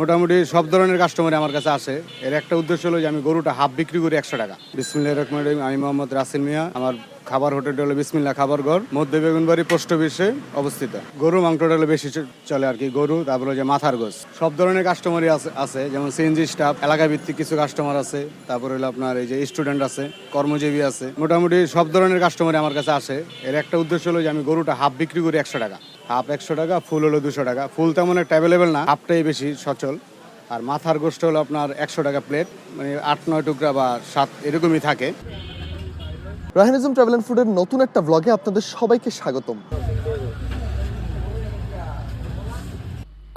মোটামুটি সব ধরনের কাস্টমার আমার কাছে আসে এর একটা উদ্দেশ্য হলো যে আমি গরুটা হাফ বিক্রি করি একশো টাকা। বিসমিল্লাহ রহমান আমি মোহাম্মদ রাসেল মিয়া। আমার খাবার হোটেলটা হলো বিসমিল্লা খাবার ঘর, মধ্যে বেগুনবাড়ি, পোস্ট অফিসে অবস্থিত। গরু মাংসটা হলো বেশি চলে আর কি, গরু, তারপরে যে মাথার গোস সব ধরনের কাস্টমারই আছে আছে, যেমন সিএনজি স্টাফ এলাকা ভিত্তিক কিছু কাস্টমার আছে। তারপরে হলো আপনার এই যে স্টুডেন্ট আছে, কর্মজীবী আছে। মোটামুটি সব ধরনের কাস্টমারই আমার কাছে আসে এর একটা উদ্দেশ্য হলো যে আমি গরুটা হাফ বিক্রি করি একশো টাকা। হাফ একশো টাকা, ফুল হলো দুশো টাকা। ফুল তেমন একটা অ্যাভেলেবেল না, হাফটাই বেশি সচল। আর মাথার গোষ্ঠ হলো আপনার একশো টাকা প্লেট মানে আট, নয় টুকরা বা সাত এরকমই থাকে। রাহিনিজম ট্রাভেল অ্যান্ড ফুডের নতুন একটা ব্লগে আপনাদের সবাইকে স্বাগতম।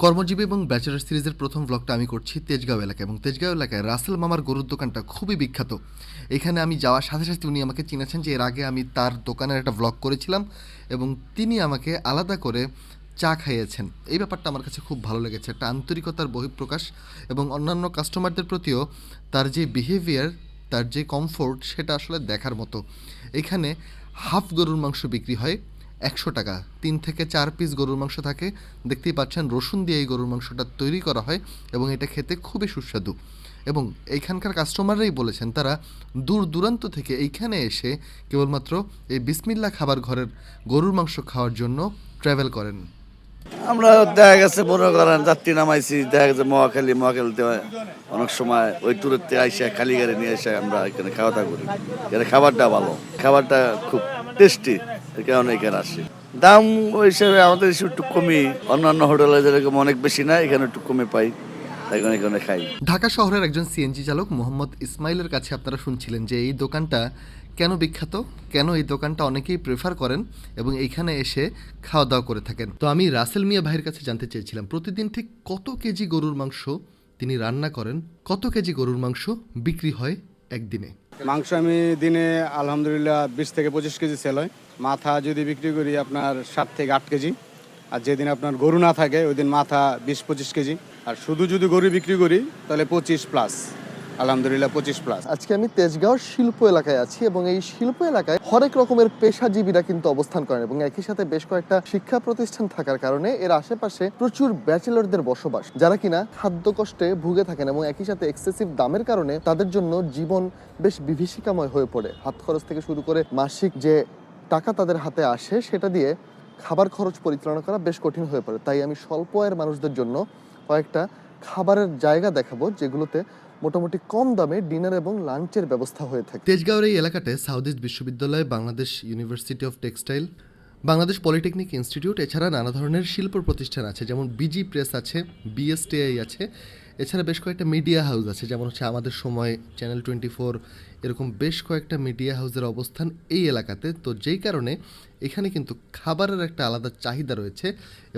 কর্মজীবী এবং ব্যাচেলার সিরিজের প্রথম ব্লগটা আমি করছি তেজগাঁও এলাকায় এবং তেজগাঁও এলাকায় রাসেল মামার গরুর দোকানটা খুবই বিখ্যাত। এখানে আমি যাওয়ার সাথে সাথে উনি আমাকে চিনেছেন যে এর আগে আমি তার দোকানের একটা ব্লগ করেছিলাম এবং তিনি আমাকে আলাদা করে চা খাইয়েছেন। এই ব্যাপারটা আমার কাছে খুব ভালো লেগেছে, একটা আন্তরিকতার বহিঃপ্রকাশ এবং অন্যান্য কাস্টমারদের প্রতিও তার যে বিহেভিয়ার তার যে কমফোর্ট সেটা আসলে দেখার মতো। এখানে হাফ গরুর মাংস বিক্রি হয় একশো টাকা। তিন থেকে চার পিস গরুর মাংস থাকে। দেখতেই পাচ্ছেন, রসুন দিয়ে এই গরুর মাংসটা তৈরি করা হয় এবং এটা খেতে খুবই সুস্বাদু। এবং এইখানকার কাস্টমাররাই বলেছেন, তারা দূর দূরান্ত থেকে এইখানে এসে কেবলমাত্র এই বিসমিল্লা খাবার ঘরের গরুর মাংস খাওয়ার জন্য ট্রাভেল করেন। আমরা দেখা গেছে, মনে করেন, যাত্রী নামাইছি, দেখা গেছে মহাখালী, মহাখালীতে অনেক সময় ওই ট্যুরের থেকে আইসা খালি গাড়ি নিয়ে এসে আমরা এখানে খাওয়া দাওয়া করি। এখানে খাবারটা ভালো, খাবারটা খুব টেস্টি কারণে এখানে আসি। দাম ওই হিসেবে আমাদের একটু কমই অন্যান্য হোটেলে যেরকম অনেক বেশি না এখানে একটু কমে পাই ঢাকা শহরের একজন সিএনজি চালক মোহাম্মদ ইসমাইলের কাছে আপনারা শুনছিলেন যে এই দোকানটা কেন বিখ্যাত, কেন এই দোকানটা অনেকেই প্রেফার করেন এবং এইখানে এসে খাওয়া দাওয়া করে থাকেন। তো আমি রাসেল মিয়া ভাইয়ের কাছে জানতে চেয়েছিলাম, প্রতিদিন ঠিক কত কেজি গরুর মাংস তিনি রান্না করেন, কত কেজি গরুর মাংস বিক্রি হয় একদিনে? মাংস আমি দিনে আলহামদুলিল্লাহ বিশ থেকে পঁচিশ কেজি সেল হয়। মাথা যদি বিক্রি করি আপনার সাত থেকে আট কেজি। আর যেদিন আপনার গরু না থাকে, ওই দিন মাথা বিশ পঁচিশ কেজি। আর শুধু যদি গরু বিক্রি করি, তাহলে পঁচিশ প্লাস আলহামদুলিল্লাহ, পঁচিশ প্লাস আজকে আমি তেজগাঁও শিল্প এলাকায় আছি এবং এই শিল্প এলাকায় হরেক রকমের পেশাজীবীরা কিন্তু অবস্থান করেন এবং একই সাথে বেশ কয়েকটা শিক্ষা প্রতিষ্ঠান থাকার কারণে এর আশেপাশে প্রচুর ব্যাচেলরদের বসবাস, যারা কিনা খাদ্য কষ্টে ভুগে থাকেন এবং একই সাথে এক্সেসিভ দামের কারণে তাদের জন্য জীবন বেশ বিভীষিকাময় হয়ে পড়ে। হাত খরচ থেকে শুরু করে মাসিক যে টাকা তাদের হাতে আসে, সেটা দিয়ে খাবার খরচ পরিচালনা করা বেশ কঠিন হয়ে পড়ে। তাই আমি স্বল্প আয়ের মানুষদের জন্য কয়েকটা খাবারের জায়গা দেখাবো যেগুলোতে মোটামুটি কম দামে ডিনার এবং লাঞ্চের ব্যবস্থা হয়ে থাকে। তেজগাঁওয়ের এই এলাকাতে সাউথ ইস্ট বিশ্ববিদ্যালয়, Bangladesh university of textile Bangladesh polytechnic institute এছাড়া নানা ধরনের শিল্প প্রতিষ্ঠান আছে, যেমন বিজি প্রেস আছে বিএসটিআই আছে, এছাড়া বেশ কয়েকটা মিডিয়া হাউস আছে, যেমন হচ্ছে আমাদের সময় চ্যানেল টোয়েন্টি ফোর এরকম বেশ কয়েকটা মিডিয়া হাউসের অবস্থান এই এলাকাতে। তো যেই কারণে এখানে কিন্তু খাবারের একটা আলাদা চাহিদা রয়েছে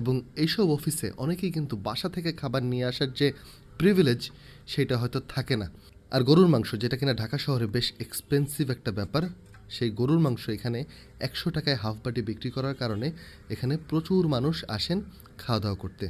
এবং এইসব অফিসে অনেকেই কিন্তু বাসা থেকে খাবার নিয়ে আসার যে প্রিভিলেজ সেটা হয়তো থাকে না। আর গরুর মাংস, যেটা কিনা ঢাকা শহরে বেশ এক্সপেন্সিভ একটা ব্যাপার, সেই গরুর মাংস এখানে একশো টাকায় হাফ বাটি বিক্রি করার কারণে এখানে প্রচুর মানুষ আসেন খাওয়া দাওয়া করতে।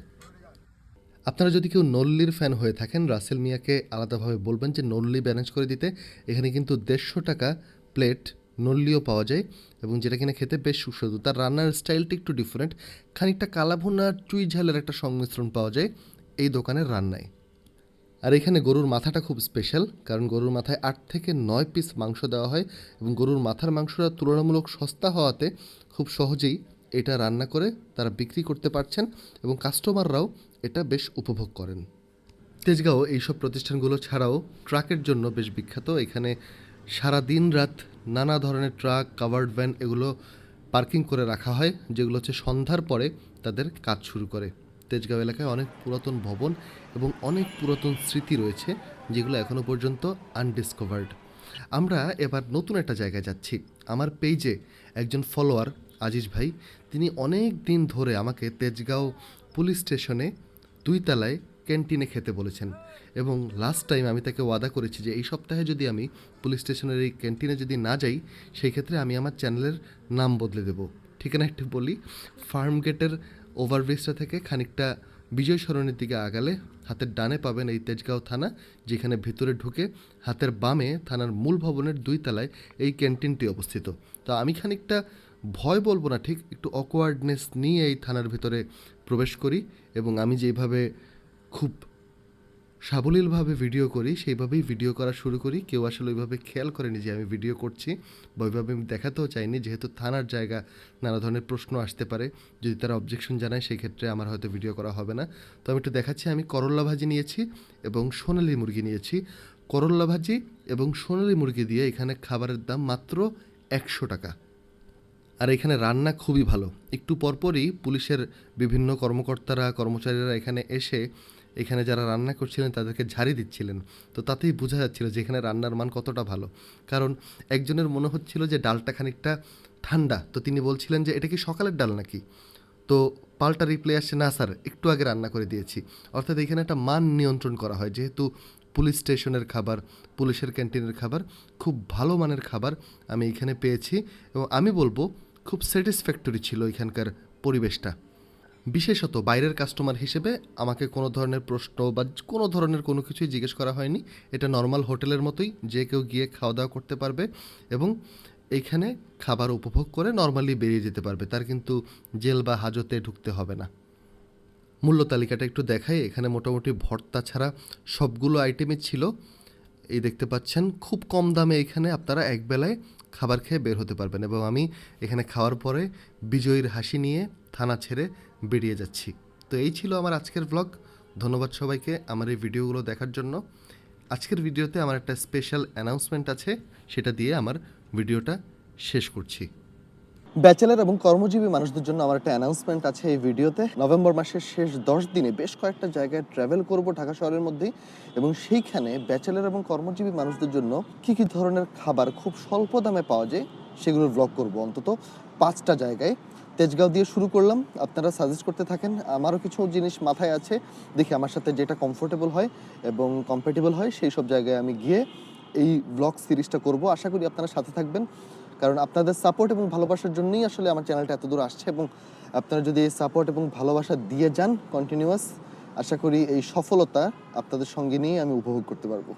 আপনারা যদি কেউ নল্লির ফ্যান হয়ে থাকেন, রাসেল মিয়াকে আলাদাভাবে বলবেন যে নল্লি ব্যালেন্স করে দিতে, এখানে কিন্তু দেড়শো টাকা প্লেট নল্লিও পাওয়া যায় এবং যেটা কিনা খেতে বেশ সুস্বাদু। তার রান্নার স্টাইলটি একটু ডিফারেন্ট খানিকটা কালাভুনা চুই ঝালের একটা সংমিশ্রণ পাওয়া যায় এই দোকানের রান্নায়। আর এখানে গরুর মাথাটা খুব স্পেশাল কারণ গরুর মাথায় আট থেকে নয় পিস মাংস দেওয়া হয় এবং গরুর মাথার মাংসটা তুলনামূলক সস্তা হওয়াতে খুব সহজেই এটা রান্না করে তারা বিক্রি করতে পারছেন এবং কাস্টমাররাও এটা বেশ উপভোগ করেন। তেজগাঁও এইসব প্রতিষ্ঠানগুলো ছাড়াও ট্রাকের জন্য বেশ বিখ্যাত। এখানে সারা দিন রাত নানা ধরনের ট্রাক কাভার্ড ভ্যান এগুলো পার্কিং করে রাখা হয়, যেগুলো হচ্ছে সন্ধ্যার পরে তাদের কাজ শুরু করে। তেজগাঁও এলাকায় অনেক পুরাতন ভবন এবং অনেক পুরাতন স্মৃতি রয়েছে, যেগুলো এখনও পর্যন্ত আনডিসকভার্ড আমরা এবার নতুন একটা জায়গায় যাচ্ছি। আমার পেজে একজন ফলোয়ার আজিজ ভাই, তিনি অনেক দিন ধরে আমাকে তেজগাঁও পুলিশ স্টেশনে দুই তলায় ক্যান্টিনে খেতে বলেছেন এবং লাস্ট টাইম আমি তাকে ওয়াদা করেছি যে এই সপ্তাহে যদি আমি পুলিশ স্টেশনের এই ক্যান্টিনে যদি না যাই, সেই ক্ষেত্রে আমি আমার চ্যানেলের নাম বদলে দেব। ঠিকানা একটু বলি ফার্ম গেটের ওভারব্রিজটা থেকে খানিকটা বিজয় সরণের দিকে আগালে হাতের ডানে পাবেন এই তেজগাঁও থানা, যেখানে ভিতরে ঢুকে হাতের বামে থানার মূল ভবনের দুই তলায় এই ক্যান্টিনটি অবস্থিত। তো আমি খানিকটা ভয় বলব না, ঠিক? একটু অকওয়ার্ডনেস নিয়ে এই থানার ভিতরে প্রবেশ করি এবং আমি যেভাবে খুব সাবলীলভাবে ভিডিও করি, সেইভাবেই ভিডিও করা শুরু করি। কেউ আসলে ওইভাবে খেয়াল করেনি যে আমি ভিডিও করছি বা ওইভাবে আমি দেখাতেও চাইনি, যেহেতু থানার জায়গা নানা ধরনের প্রশ্ন আসতে পারে। যদি তারা অবজেকশন জানায় সেই ক্ষেত্রে আমার হয়তো ভিডিও করা হবে না। তো আমি একটু দেখাচ্ছি, আমি করল্লা ভাজি নিয়েছি এবং সোনালি মুরগি নিয়েছি। করল্লা ভাজি এবং সোনালি মুরগি দিয়ে এখানে খাবারের দাম মাত্র একশো টাকা। আর এখানে রান্না খুবই ভালো। একটু পরপরই পুলিশের বিভিন্ন কর্মকর্তারা, কর্মচারীরা এখানে এসে এখানে যারা রান্না করছিলেন, তাদেরকে ঝাড়ি দিচ্ছিলেন। তো তাতেই বোঝা যাচ্ছিল যে এখানে রান্নার মান কতটা ভালো। কারণ একজনের মনে হচ্ছিল যে ডালটা খানিকটা ঠান্ডা। তো তিনি বলছিলেন যে, এটা কি সকালের ডাল নাকি? তো পাল্টা রিপ্লে আসছে, না স্যার, একটু আগে রান্না করে দিয়েছি। অর্থাৎ এখানে একটা মান নিয়ন্ত্রণ করা হয়। যেহেতু পুলিশ স্টেশনের খাবার, পুলিশের ক্যান্টিনের খাবার, খুব ভালো মানের খাবার আমি এখানে পেয়েছি এবং আমি বলব খুব স্যাটিসফ্যাক্টরি ছিল এখানকার পরিবেশটা। বিশেষত বাইরের কাস্টমার হিসেবে আমাকে কোনো ধরনের প্রশ্ন বা কোনো ধরনের কোনো কিছুই জিজ্ঞেস করা হয়নি। এটা নর্মাল হোটেলের মতোই, যে কেউ গিয়ে খাওয়া দাওয়া করতে পারবে এবং এইখানে খাবার উপভোগ করে নর্মালি বেরিয়ে যেতে পারবে। তার কিন্তু জেল বা হাজতে ঢুকতে হবে না। মূল্য তালিকাটা একটু দেখাই। এখানে মোটামুটি ভর্তা ছাড়া সবগুলো আইটেমই ছিল। এই দেখতে পাচ্ছেন, খুব কম দামে এখানে আপনারা এক বেলায় খাবার খেয়ে বের হতে পারবেন এবং আমি এখানে খাওয়ার পরে বিজয়ীর হাসি নিয়ে থানা ছেড়ে বেরিয়ে যাচ্ছি। তো এই ছিল আমার আজকের ব্লগ ধন্যবাদ সবাইকে আমার এই ভিডিওগুলো দেখার জন্য। আজকের ভিডিওতে আমার একটা স্পেশাল অ্যানাউন্সমেন্ট আছে, সেটা দিয়ে আমার ভিডিওটা শেষ করছি। ব্যাচেলার এবং কর্মজীবী মানুষদের জন্য আমার একটা অ্যানাউন্সমেন্ট আছে এই ভিডিওতে। নভেম্বর মাসের শেষ দশ দিনে বেশ কয়েকটা জায়গায় ট্রাভেল করব ঢাকা শহরের মধ্যেই এবং সেইখানে ব্যাচেলার এবং কর্মজীবী মানুষদের জন্য কি কি ধরনের খাবার খুব স্বল্প দামে পাওয়া যায় সেগুলোর ব্লগ করব অন্তত পাঁচটা জায়গায়। তেজগাঁও দিয়ে শুরু করলাম, আপনারা সাজেস্ট করতে থাকেন। আমারও কিছু জিনিস মাথায় আছে, দেখি আমার সাথে যেটা কমফোর্টেবল হয় এবং কম্পেটেবল হয় সেই সব জায়গায় আমি গিয়ে এই ব্লগ সিরিজটা করব। আশা করি আপনারা সাথে থাকবেন। কারণ আপনাদের সাপোর্ট এবং ভালোবাসার জন্যই আসলে আমার চ্যানেলটা এত দূর আসছে এবং আপনারা যদি এই সাপোর্ট এবং ভালোবাসা দিয়ে যান কন্টিনিউয়াস আশা করি এই সফলতা আপনাদের সঙ্গে নিয়ে আমি উপভোগ করতে পারব।